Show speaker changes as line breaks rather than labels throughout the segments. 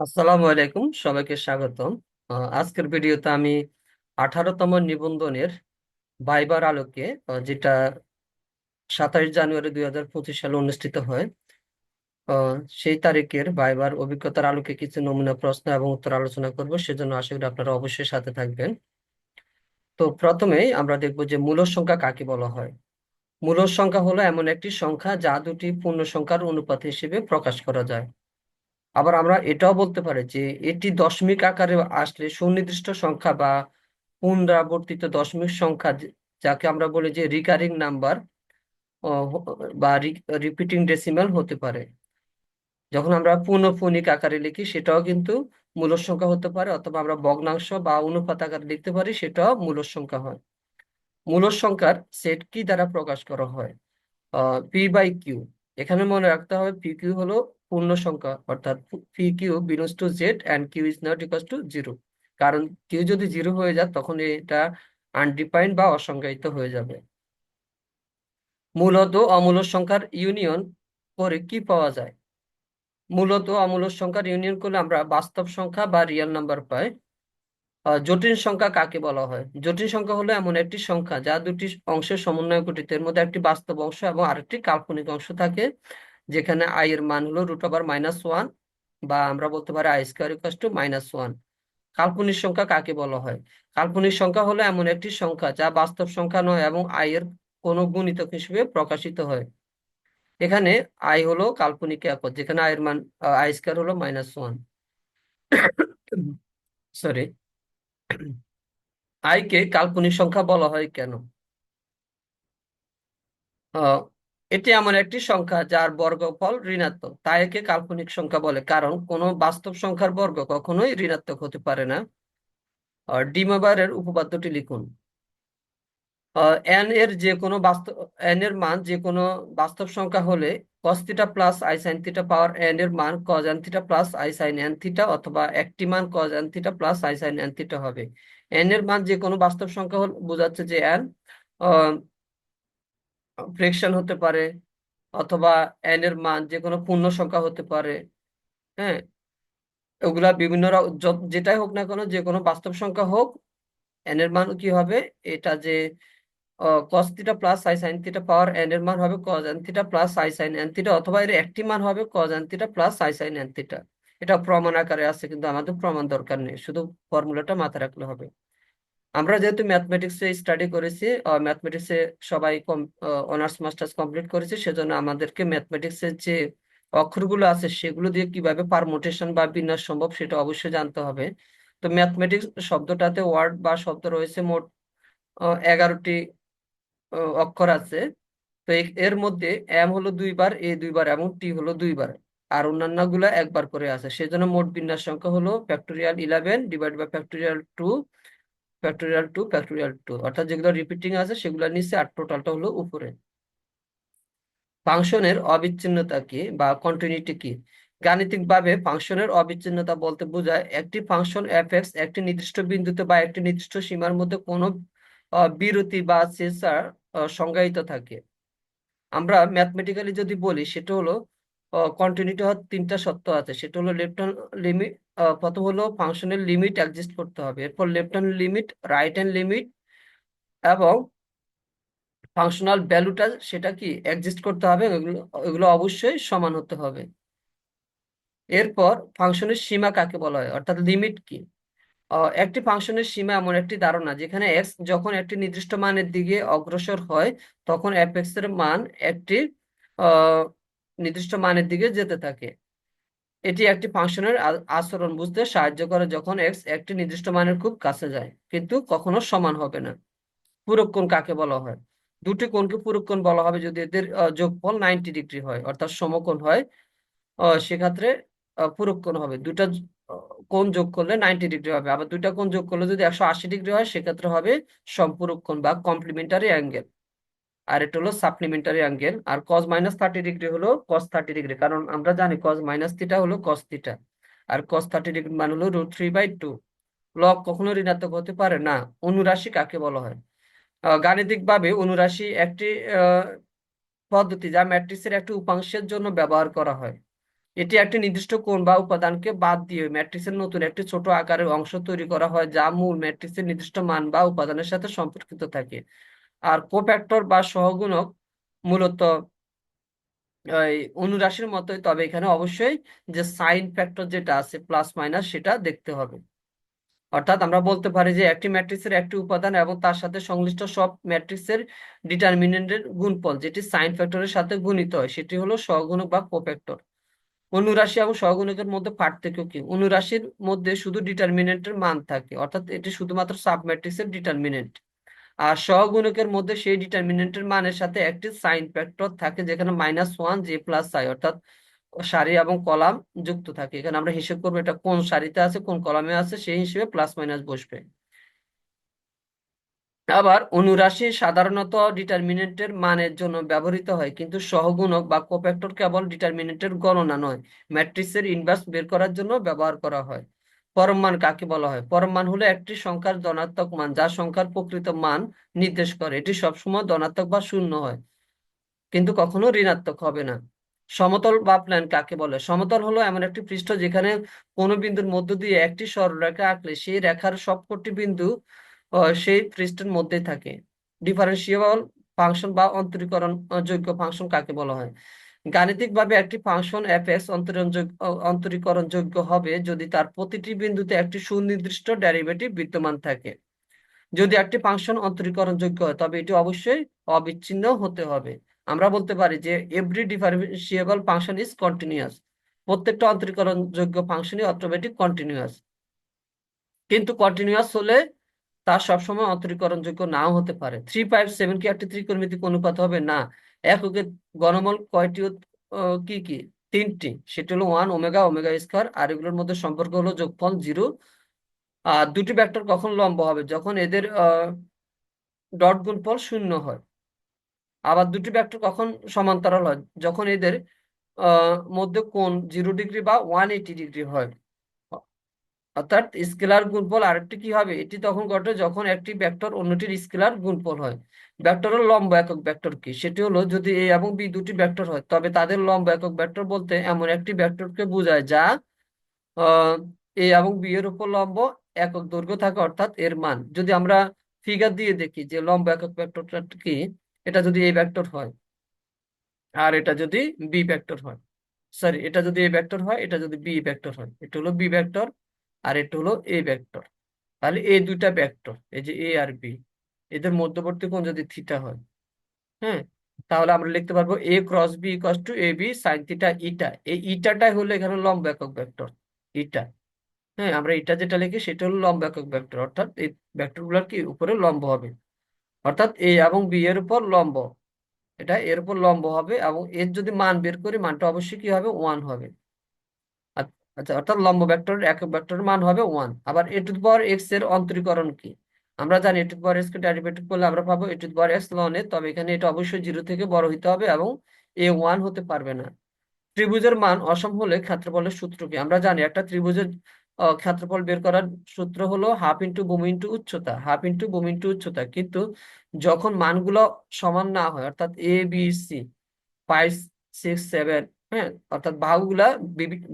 আসসালামু আলাইকুম, সবাইকে স্বাগতম। আজকের ভিডিওতে আমি আঠারোতম নিবন্ধনের ভাইবার আলোকে যেটা সাতাশ জানুয়ারি দুই হাজার পঁচিশ সালে অনুষ্ঠিত হয় সেই তারিখের ভাইবার অভিজ্ঞতার আলোকে কিছু নমুনা প্রশ্ন এবং উত্তর আলোচনা করব, সেজন্য আশা করি আপনারা অবশ্যই সাথে থাকবেন। তো প্রথমেই আমরা দেখব যে মূল সংখ্যা কাকে বলা হয়। মূল সংখ্যা হলো এমন একটি সংখ্যা যা দুটি পূর্ণ সংখ্যার অনুপাত হিসেবে প্রকাশ করা যায়। আবার আমরা এটাও বলতে পারি যে এটি দশমিক আকারে আসলে সুনির্দিষ্ট সংখ্যা বা পুনরাবর্তিত দশমিক সংখ্যা যাকে আমরা বলি যে রিকারিং নাম্বার বা রিপিটিং ডেসিমাল হতে পারে। যখন আমরা পূর্ণফণিক আকারে লিখি সেটাও কিন্তু মূল সংখ্যা হতে পারে, অথবা আমরা ভগ্নাংশ বা অনুপাত আকারে লিখতে পারি সেটাও মূল সংখ্যা হয়। মূল সংখ্যার সেট কি দ্বারা প্রকাশ করা হয়? পি বাই কিউ এখানে মনে রাখতে হবে পি কিউ হলো পূর্ণ সংখ্যা, অর্থাৎ P Q belongs to Z and Q is not equal to zero কারণ কিউ যদি জিরো হয়ে যায়, তখন এটা আনডিফাইন্ড বা অসংজ্ঞায়িত হয়ে যাবে। মূলত অমূল সংখ্যার ইউনিয়ন করে কি পাওয়া যায়? মূলত অমূল সংখ্যার ইউনিয়ন করলে আমরা বাস্তব সংখ্যা বা রিয়েল নাম্বার পাই। জটিল সংখ্যা কাকে বলা হয়? জটিল সংখ্যা হলো এমন একটি সংখ্যা যা দুটি অংশের সমন্বয় গঠিত। এর মধ্যে একটি বাস্তব অংশ এবং আরেকটি কাল্পনিক অংশ থাকে। যেখানে আই এর মান হলো রুট ওভার মাইনাস ওয়ান বা আমরা বলতে পারি I square equal to minus one কাল্পনিক সংখ্যা কাকে বলা হয়? কাল্পনিক সংখ্যা হলো এমন একটি সংখ্যা যা বাস্তব সংখ্যা নয় এবং আই এর কোনো গুণিতক হিসেবে প্রকাশিত হয়। এখানে আই হলো কাল্পনিক একক, যেখানে আই এর মান আই স্কোয়ার হলো মাইনাস ওয়ান সরি আই কে কাল্পনিক সংখ্যা বলা হয় কেন? এটি এমন একটি সংখ্যা যার বর্গফল ঋণাত্মক। তাই একে কাল্পনিক সংখ্যা বলে, কারণ কোনো বাস্তব সংখ্যার বর্গ কখনোই ঋণাত্মক হতে পারে না। আর ডিমোভারের উপপাদ্যটি লিখুন। এন এর যে কোনো বাস্তব এন এর মান যে কোনো বাস্তব সংখ্যা হলে cos theta plus i sine theta power n এর মান cos n theta plus i sine n theta অথবা একটি মান cos n theta plus i sine n theta হবে। এন এর মান যে কোনো বাস্তব সংখ্যা হল, বোঝাচ্ছে যে এন ফ্রিকশন হতে পারে অথবা এন এর মান যে কোনো পূর্ণ সংখ্যা হতে পারে হ্যাঁ? ওগুলা বিভিন্ন যেটাই হোক না কেন যে কোনো বাস্তব সংখ্যা হোক এন এর মান কি হবে? এটা যে cos theta plus i sine theta power n এর মান হবে cos n theta plus i sine n theta অথবা এর একটি মান হবে cos n theta plus i sine n theta এটা প্রমাণ আকারে আছে, কিন্তু আমাদের প্রমাণ দরকার নেই, শুধু ফর্মুলাটা মাথায় রাখলে হবে। আমরা যেহেতু ম্যাথমেটিক্সে স্টাডি করেছি ম্যাথমেটিক্সে সবাই অনার্স মাস্টার্স কমপ্লিট করেছি, সেজন্য আমাদেরকে ম্যাথমেটিক্সের যে অক্ষরগুলো আছে সেগুলো দিয়ে কীভাবে পারমুটেশন বা বিন্যাস সম্ভব সেটা অবশ্যই জানতে হবে। তো ম্যাথমেটিক্স শব্দটাতে ওয়ার্ড বা শব্দ রয়েছে মোট এগারোটি অক্ষর আছে। তো এর মধ্যে এম হলো দুইবার এ দুইবার এবং টি হলো দুইবার, আর অন্যান্যগুলা একবার করে আছে। সেজন্য মোট বিন্যাস সংখ্যা হলো factorial eleven divide by factorial two factorial two factorial two অর্থাৎ যেগুলো রিপিটিং আছে সেগুলো নিচে আর টোটালটা হলো উপরে। ফাংশনের অবিচ্ছিন্নতা কি বা কন্টিনিউটি কি? গাণিতিকভাবে ফাংশনের অবিচ্ছিন্নতা বলতে বোঝায় একটি ফাংশন এফ এক্স একটি নির্দিষ্ট বিন্দুতে বা একটি নির্দিষ্ট সীমার মধ্যে কোনো বিরতি বা সেসার সংজ্ঞায়িত থাকে। আমরা ম্যাথমেটিক্যালি যদি বলি, সেটা হলো কন্টিনিউটি হওয়ার তিনটা শর্ত আছে। সেটা হলো লেফট হ্যান্ড লিমিট প্রথম হলো? ফাংশনের লিমিট এক্সিস্ট করতে হবে। এরপর left hand limit right hand limit এবং ফাংশনাল ভ্যালুটা সেটা কি এক্সিস্ট করতে হবে? এগুলো অবশ্যই সমান হতে হবে। এরপর ফাংশনের সীমা কাকে বলা হয়? অর্থাৎ লিমিট কি? একটি ফাংশনের সীমা এমন একটি ধারণা যেখানে এক্স যখন একটি নির্দিষ্ট মানের দিকে অগ্রসর হয়, তখন এফ এক্সের মান একটি নির্দিষ্ট মানের দিকে যেতে থাকে। এটি একটি ফাংশনের আচরণ। বুঝতে সাহায্য করে যখন এক্স একটি নির্দিষ্ট মানের খুব কাছে যায়, কিন্তু কখনো সমান হবে না। পূরক কোণ কাকে বলা হয়? দুটি কোণকে পূরক কোণ বলা হবে যদি এদের যোগফল নাইনটি ডিগ্রি হয়, অর্থাৎ সমকোণ হয় সেক্ষেত্রে পূরক কোণ হবে। দুটা কোণ যোগ করলে নাইনটি ডিগ্রি হবে। আবার দুইটা কোণ যোগ করলে যদি একশো আশি ডিগ্রি হয়, সেক্ষেত্রে হবে সম্পূরক কোণ বা কমপ্লিমেন্টারি অ্যাঙ্গেল। আর এটা হলো সাপ্লিমেন্টারি অ্যাঙ্গেল আর কজ মাইনাস থার্টি ডিগ্রি হলো কস থার্টি ডিগ্রি কারণ আমরা জানি কজ মাইনাস থিটা হলো কস থিটা আর কস থার্টি ডিগ্রি মানে হলো root three by two log কখনো ঋণাত্মক হতে পারে না, অনুরাশি কাকে বলা হয়? গাণিতিক ভাবে অনুরাশি একটি পদ্ধতি যা ম্যাট্রিক্সের একটি উপাংশের জন্য ব্যবহার করা হয়। এটি একটি নির্দিষ্ট কোণ বা উপাদানকে বাদ দিয়ে ম্যাট্রিক্সের নতুন একটি ছোট আকারের অংশ তৈরি করা হয়, যা মূল ম্যাট্রিক্সের নির্দিষ্ট মান বা উপাদানের সাথে সম্পর্কিত থাকে। আর কোফ্যাক্টর বা সহগুণক মূলত, এই অনুরাশির মতোই, তবে এখানে অবশ্যই যে সাইন ফ্যাক্টর যেটা আছে প্লাস মাইনাস সেটা দেখতে হবে। অর্থাৎ আমরা বলতে পারি যে একটি ম্যাট্রিক্সের একটি উপাদান এবং তার সাথে সংশ্লিষ্ট সব ম্যাট্রিক্সের ডিটারমিনেন্টের গুণফল, যেটি সাইন ফ্যাক্টরের সাথে গুণিত হয়, সেটি হলো সহগুণক বা কোফ্যাক্টর অনুরাশি এবং সহগুণকের মধ্যে পার্থক্য কি? অনুরাশির মধ্যে শুধু ডিটারমিনেন্টের মান থাকে, অর্থাৎ এটি শুধুমাত্র সাব ম্যাট্রিক্সের ডিটারমিনেন্ট আর সহগুণকের মধ্যে সেই ডিটারমিনেন্টের মানের সাথে একটি সাইন ফ্যাক্টর থাকে যেখানে minus one, j plus i অর্থাৎ সারি এবং কলাম যুক্ত থাকে। এখানে আমরা হিসেব করব এটা কোন সারিতে আছে, কোন কলামে আছে, সেই হিসেবে প্লাস মাইনাস বসবে। আবার অনুরাশি সাধারণত ডিটারমিনেন্টের মানের জন্য ব্যবহৃত হয়, কিন্তু সহগুণক বা কোফ্যাক্টর কেবল ডিটারমিনেন্টের গণনা নয়, ম্যাট্রিক্সের ইনভার্স বের করার জন্য ব্যবহার করা হয়। পরম মান কাকে বলা হয়? পরম মান হলো একটি সংখ্যার ধনাত্মক মান, যা সংখ্যার প্রকৃত মান নির্দেশ করে। এটি সবসময় ধনাত্মক বা শূন্য হয়, কিন্তু কখনো ঋণাত্মক হবে না। সমতল বা প্ল্যান কাকে বলে? সমতল হলো এমন একটি পৃষ্ঠ যেখানে কোনো বিন্দুর মধ্য দিয়ে একটি সরলরেখা আঁকলে সেই রেখার সবকটি বিন্দু সেই পৃষ্ঠের মধ্যেই থাকে। ডিফারেন্সিয়েবল ফাংশন বা অন্তরীকরণ যোগ্য ফাংশন কাকে বলা হয়? গাণিতিকভাবে একটি ফাংশন এফ এক্স অন্তরীকরণ যোগ্য হবে যদি তার প্রতিটি বিন্দুতে একটি সুনির্দিষ্ট ডেরিভেটিভ বিদ্যমান থাকে। যদি একটি ফাংশন অন্তরীকরণ যোগ্য হয়, তবে এটি অবশ্যই অবিচ্ছিন্ন হতে হবে। আমরা বলতে পারি যে every differentiable function is continuous প্রত্যেকটা অন্তরীকরণ যোগ্য ফাংশনই অটোমেটিক কন্টিনিউয়াস কিন্তু কন্টিনিউয়াস হলে তা সবসময় অন্তরীকরণ যোগ্য নাও হতে পারে। থ্রি ফাইভ সেভেন কি একটি ত্রিকোণমিতিক অনুপাত হবে? না। এককের গণমূল কয়টি কি কি? তিনটি। সেটি হলো ওয়ান ওমেগা ওমেগা স্কয়ার, আর এগুলোর মধ্যে সম্পর্ক হলো যোগফল জিরো। আর দুটি ভেক্টর কখন লম্ব হবে? যখন এদের ডট গুণফল শূন্য হয়। আবার দুটি ভেক্টর কখন সমান্তরাল হয়? যখন এদের মধ্যে কোণ জিরো ডিগ্রি বা ওয়ান এইটি ডিগ্রি হয়। অর্থাৎ স্কেলার গুণফল আরেকটি কি হবে? এটি তখন ঘটে যখন একটি ভেক্টর অন্যটির স্কেলার গুণফল হয়। ভেক্টরের লম্ব একক ভেক্টর কি? সেটি হলো যদি এ এবং বি দুটি ভেক্টর হয়, তবে তাদের লম্ব একক ভেক্টর বলতে এমন একটি ভেক্টরকে বোঝায় যা এ এবং বি এর উপর লম্ব একক দৈর্ঘ্য থাকে, অর্থাৎ এর মান। যদি আমরা ফিগার দিয়ে দেখি যে লম্ব একক ভেক্টরটা কি, এটা যদি এ ভেক্টর হয় আর এটা যদি বি ভেক্টর হয় সরি এটা যদি এ ভেক্টর হয়, এটা যদি বি ভেক্টর হয়, এটা হলো বি ভেক্টর আর এটা হলো এ ভেক্টর তাহলে এই দুইটা ভেক্টর এই যে এ আর বি এদের মধ্যবর্তী কোণ যদি থিটা হয় হ্যাঁ? তাহলে আমরা লিখতে পারব a cross b equal to a b sine theta eta এই ইটাটাই হলো এখানে লম্ব একক ভেক্টর ইটা হ্যাঁ আমরা ইটা যেটা লিখি সেটা হলো লম্ব একক ভেক্টর অর্থাৎ এই ভেক্টরগুলার কি উপরে লম্ব হবে? অর্থাৎ এ এবং বি এর উপর লম্ব, এটা এর উপর লম্ব হবে এবং এর যদি মান বের করি, মানটা অবশ্যই কি হবে? ওয়ান হবে। আচ্ছা অর্থাৎ লম্ব ভেক্টরের একক ভেক্টরের মান হবে ওয়ান আবার এ টু পাওয়ার এক্সের অন্তরীকরণ কি? আমরা জানি এ টু পাওয়ার এক্স কে ডেরিভেটিভ করলে আমরা পাবো a to power x ln a, তবে এখানে এটা অবশ্যই জিরো থেকে বড় হতে হবে এবং এ ওয়ান হতে পারবে না। ত্রিভুজের মান অসম হলে ক্ষেত্রফলের সূত্র কি? আমরা জানি একটা ত্রিভুজের ক্ষেত্রফল বের করার সূত্র হলো হাফ ইন্টু ভূমি ইন্টু উচ্চতা হাফ ইন্টু ভূমি ইন্টু উচ্চতা। কিন্তু যখন মানগুলো সমান না হয়, অর্থাৎ a b c five six seven হ্যাঁ অর্থাৎ বাহুগুলা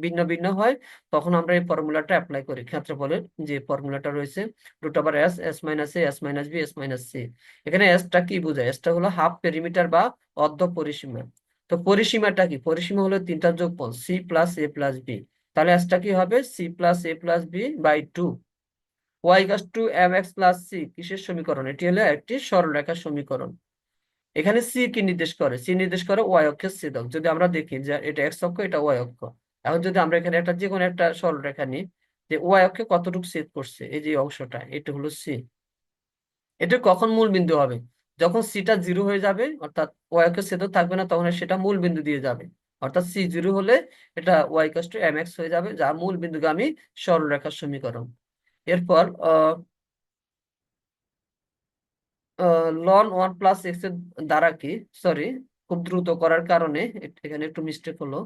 ভিন্ন ভিন্ন হয়। তখন আমরা এই ফর্মুলাটা অ্যাপ্লাই করি। ক্ষেত্রফলের যে ফর্মুলাটা রয়েছে root over s s minus a s minus b s minus c এখানে এসটা কি বোঝায়? এসটা হলো হাফ পেরিমিটার বা অর্ধ পরিসীমা। তো পরিসীমাটা কি? পরিসীমা হলো তিনটা যোগফল c plus a plus b তাহলে এসটা কি হবে? C plus a plus b by two y equals to m x plus c কিসের সমীকরণ? এটি হলো একটি সরলরেখার সমীকরণ। এখানে সি কি নির্দেশ করে? সি নির্দেশ করে ওয়াই অক্ষের ছেদক। যদি আমরা দেখি যে এটা এক্স অক্ষ, এটা ওয়াই অক্ষ। এখন যদি আমরা এখানে একটা যে কোনো একটা সরলরেখা নিই, যে ওয়াই অক্ষে কতটুকু ছেদ করছে, এই যে অংশটা, এটা হলো সি এটা কখন মূল বিন্দু হবে? যখন সিটা জিরো হয়ে যাবে, অর্থাৎ ওয়াই অক্ষের ছেদক থাকবে না, তখন সেটা মূল বিন্দু দিয়ে যাবে। অর্থাৎ সি জিরো হলে এটা y equals to m x হয়ে যাবে, যা মূল বিন্দুকে বিন্দুগামী সরলরেখার সমীকরণ। এরপর, আহ লন ওয়ান প্লাস এক্সের দ্বারা কি? সরি খুব দ্রুত করার কারণে এখানে একটু মিস্টেক হলো।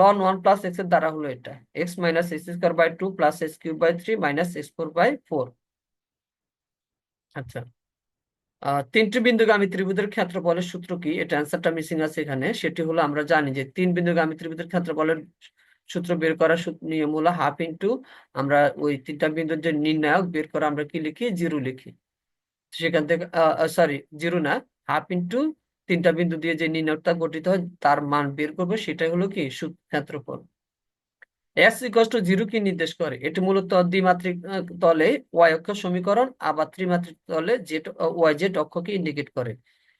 লন ওয়ান প্লাস এক্সের দ্বারা হলো এটা। X minus x square by two plus x cube by three minus x four by four আচ্ছা। তিনটি বিন্দুগামী ত্রিভুজের ক্ষেত্রফলের সূত্র কি? এটা অ্যান্সারটা মিসিং আছে এখানে। সেটি হলো আমরা জানি যে তিন বিন্দুগামী ত্রিভুজের ক্ষেত্রফলের সূত্র বের করার নিয়ম হলো হাফ ইন্টু আমরা ওই তিনটা বিন্দুর যে নির্ণায়ক বের করে আমরা কি লিখি? জিরো লিখি। সেখান থেকে সরি জিরো না হাফ ইন্টু তিনটা বিন্দু দিয়ে যে নির্ণয়টা গঠিত হয়, তার মান বের করবে, সেটাই হলো কি ক্ষেত্রফল এস ইকস টু জিরো কি নির্দেশ করে? এটি মূলত দ্বিমাত্রিক তলে ওয়াই অক্ষ সমীকরণ, আবার ত্রিমাত্রিক তলে জেড ওয়াই জেড অক্ষকে ইন্ডিকেট করে।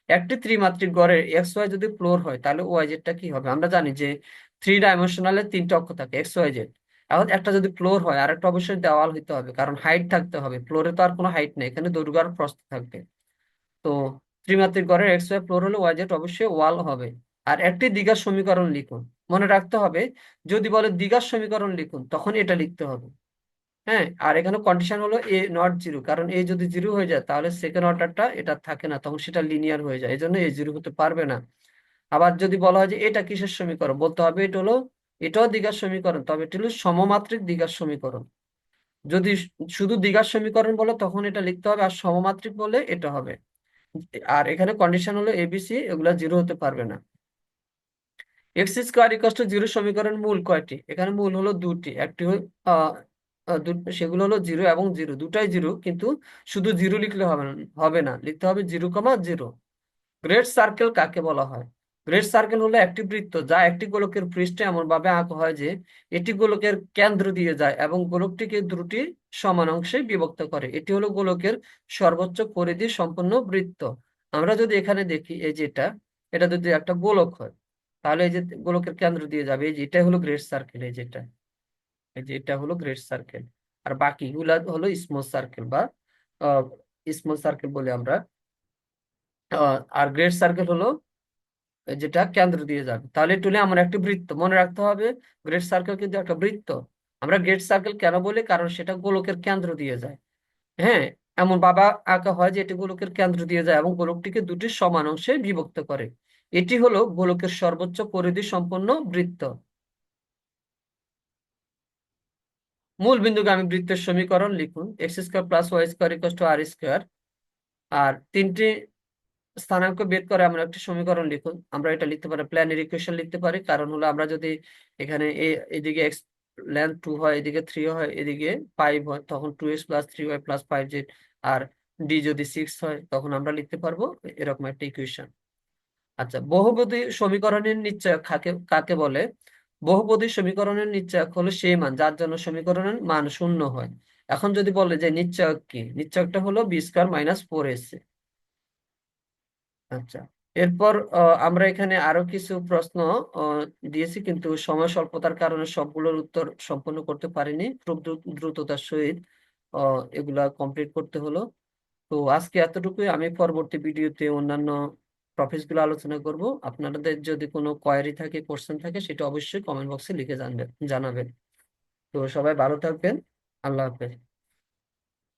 একটি ত্রিমাত্রিক গড়ের এক্স ওয়াই যদি ফ্লোর হয়, তাহলে ওয়াই জেডটা কি হবে? আমরা জানি যে থ্রি ডাইমেনশনালে তিনটা অক্ষ থাকে এক্স ওয়াই জেড এখন একটা যদি ফ্লোর হয় আর একটা অবশ্যই দেওয়াল হইতে হবে কারণ হাইট থাকতে হবে। ফ্লোরে তো আর কোনো হাইট নেই এখানে দৈর্ঘ্য আর প্রস্থ থাকবে। তো ত্রিমাত্রিক গড়ের এক্স ওয়াই ফ্লোর হলে ওয়াই জেড অবশ্যই ওয়াল হবে। আর একটি দ্বিঘাত সমীকরণ লিখুন। মনে রাখতে হবে যদি বলে দ্বিঘাত সমীকরণ লিখুন তখন এটা লিখতে হবে। হ্যাঁ? আর এখানে কন্ডিশন হলো এ নট জিরো কারণ এ যদি জিরো হয়ে যায় তাহলে সেকেন্ড অর্ডারটা এটা থাকে না তখন সেটা লিনিয়ার হয়ে যায়। এই জন্য এ জিরো হতে পারবে না। আবার যদি বলা হয় যে এটা কিসের সমীকরণ বলতে হবে এটা হলো এটাও দ্বিঘাত সমীকরণ, তবে এটা হলো সমমাত্রিক দ্বিঘাত সমীকরণ। যদি শুধু দ্বিঘাত সমীকরণ বলে, তখন এটা লিখতে হবে, আর সমমাত্রিক বলে এটা হবে। আর এখানে কন্ডিশন হলো এবিসি এগুলা জিরো হতে পারবে না। X square equal to zero সমীকরণ মূল কয়টি? এখানে মূল হলো দুটি, একটি সেগুলো হলো জিরো এবং জিরো দুটাই জিরো কিন্তু শুধু জিরো লিখলে হবে না হবে না। লিখতে হবে zero comma zero great circle কাকে বলা হয়? গ্রেট সার্কেল হলো একটি বৃত্ত যা একটি গোলকের পৃষ্ঠে এমন ভাবে আঁকা হয় যে এটি গোলকের কেন্দ্র দিয়ে যায় এবং গোলকটিকে দুটি সমান অংশে বিভক্ত করে। এটি হলো গোলকের সর্বোচ্চ পরিধি সম্পন্ন বৃত্ত। আমরা যদি এখানে দেখি এই যেটা এটা এটা যদি একটা গোলক হয়, তাহলে এই যে গোলকের কেন্দ্র দিয়ে যাবে। এই যে এটা হলো গ্রেট সার্কেল, এই যেটা এই যে এটা হলো গ্রেট সার্কেল। আর বাকিগুলা হলো স্মল সার্কেল বা স্মল সার্কেল বলে আমরা। আর গ্রেট সার্কেল হলো যেটা কেন্দ্র দিয়ে যাবে। তাহলে টুলে আমার একটি বৃত্ত মনে রাখতে হবে, গ্রেট সার্কেল কিন্তু একটা বৃত্ত। আমরা গ্রেট সার্কেল কেন বলি? কারণ সেটা গোলকের কেন্দ্র দিয়ে যায়। হ্যাঁ এমন বাবা আঁকা হয় যে এটি গোলকের কেন্দ্র দিয়ে যায় এবং গোলকটিকে দুটি সমান অংশে বিভক্ত করে। এটি হলো গোলকের সর্বোচ্চ পরিধি সম্পন্ন বৃত্ত। মূল বিন্দুকে আমি বৃত্তের সমীকরণ লিখুন। X square plus y square equal to r square. আর তিনটি স্থানাঙ্ক বের করে আমরা একটি সমীকরণ লিখুন। আমরা এটা লিখতে পারি, প্ল্যানের ইকুয়েশন লিখতে পারি। কারণ হলো আমরা যদি এখানে এদিকে এক্স লেন্থ টু হয়, এদিকে থ্রি হয়, এদিকে ফাইভ হয়, তখন two x plus three y plus five z আর ডি যদি সিক্স হয়, তখন আমরা লিখতে পারব এরকম একটা ইকুয়েশন আচ্ছা বহুপদী সমীকরণের নিশ্চয়ক কাকে কাকে বলে? বহুপদী সমীকরণের নিশ্চয়ক হলো সেই মান, যার জন্য সমীকরণের মান শূন্য হয়। এখন যদি বলে যে নিশ্চয়ক কি? নিশ্চয়কটা হলো বি স্কোয়ার মাইনাস ফোর এসে আচ্ছা। এরপর আমরা এখানে আরও কিছু প্রশ্ন দিয়েছি, কিন্তু সময় স্বল্পতার কারণে সবগুলোর উত্তর সম্পন্ন করতে পারিনি। খুব দ্রুততার সহিত এগুলা কমপ্লিট করতে হলো। তো আজকে এতটুকুই। আমি পরবর্তী ভিডিওতে অন্যান্যগুলো আলোচনা করব। আপনাদের যদি কোনো কোয়ারি থাকে কোশ্চেন থাকে, সেটা অবশ্যই কমেন্ট বক্সে লিখে জানবেন জানাবেন। তো সবাই ভালো থাকবেন। আল্লাহ হাফেজ।